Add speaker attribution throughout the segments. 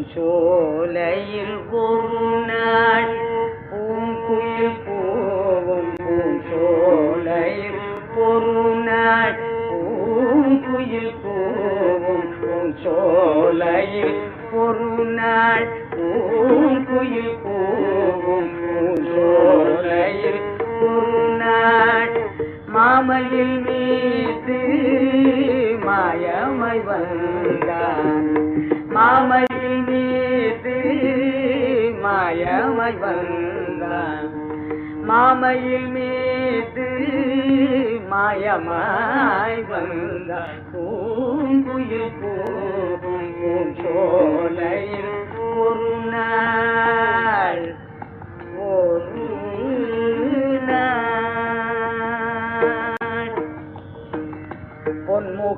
Speaker 1: பூஞ்சோலையில் ஒரு பூங்குயில் போவும் பூஞ்சோலையில் பொருநாள் பூங்குயில் போவும் பூஞ்சோலையில் பொருநாள் பூங்குயில் போவும் பூஞ்சோலையில் பொருநாள் மாமலில் மீது மாயமை வந்தான். மாமயில் மாயமை வந்தான் மாமையில் மீது மாயமாய் வந்தான் பூங்குயில் போகும் பூஞ்சோலையில் ஒரு நாள் ஒரு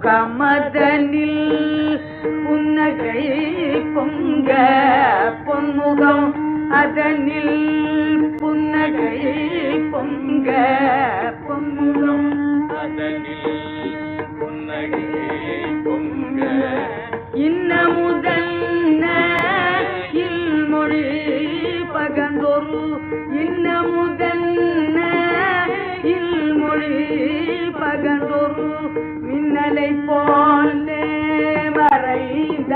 Speaker 1: பொன்முகமதனில் புன்னகை பொங்க பொன்முகம் அதனில் புன்னகை பொங்க பொங்கும்.
Speaker 2: அதனில் புன்னகை பொங்க இன்ன
Speaker 1: இன்னமுதன்ன இல்மொழி பகந்தொரு. இன்ன இன்னமுதன்ன இல்மொழி பகந்தொரு. மின்னலை போல மறைந்த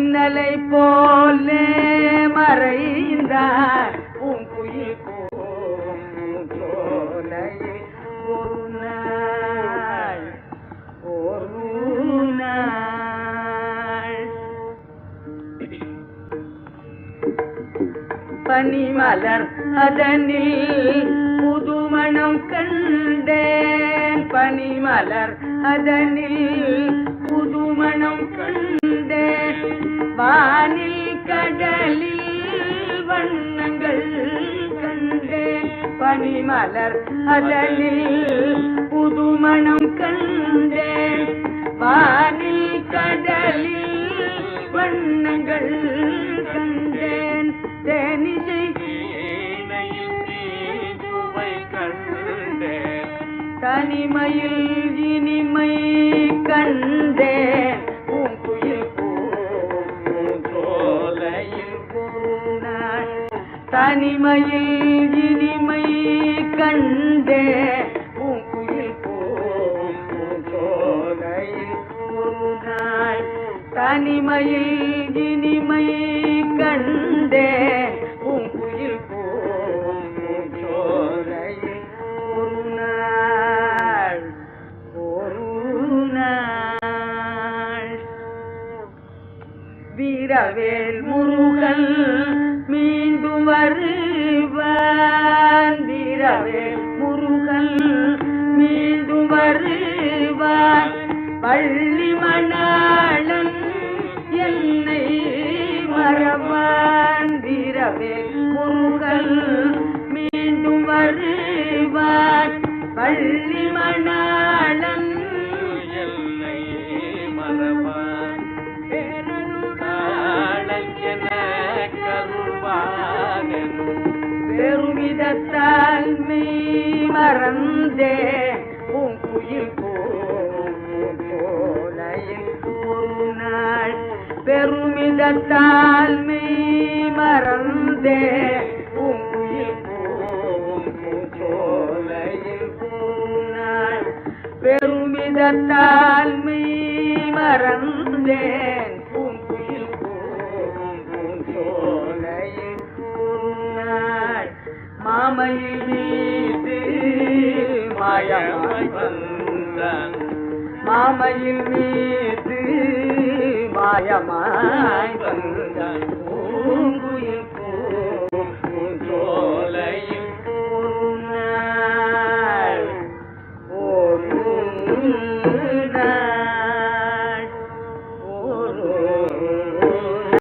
Speaker 1: மின்னலை போல மறைந்தார். பூங்குயில் பூஞ்சோலையில் ஒரு நாள் ஒரு நாள் பனிமலர் அதனில் புதுமணம் கண்டேன். பனிமலர் அதனில் மலர் அதனில் புதுமணம் கண்டேன். வானில் கடலில் வண்ணங்கள் கண்டேன். தேனிசை தனிமையில் இனிமை கண்டேன். தனிமையில் இனிமை கண்டே பூங்குயில் பூஞ்சோலையில் ஒரு நாள் தனிமையில் இனிமை கண்டே வேல் முருகன் மீண்டும் வருவான். வீரவேல் முருகன் மீண்டும் வருவான். பள்ளி மணாளன் என்னை மறவான். வீரவேல் மறந்தே பூங்குயில் போலையில் ஒரு நாள் பெருமிதத்தால் மெய் மறந்தே பூங்குயில் போலையில் ஒரு நாள் பெருமிதத்தால் மெய் மறந்தேன் பூங்குயில் பூஞ்சோலையில் ஒரு நாள் மாமையில் மாயமாய் வந்தான். மாமையில் மீது மாயமாய்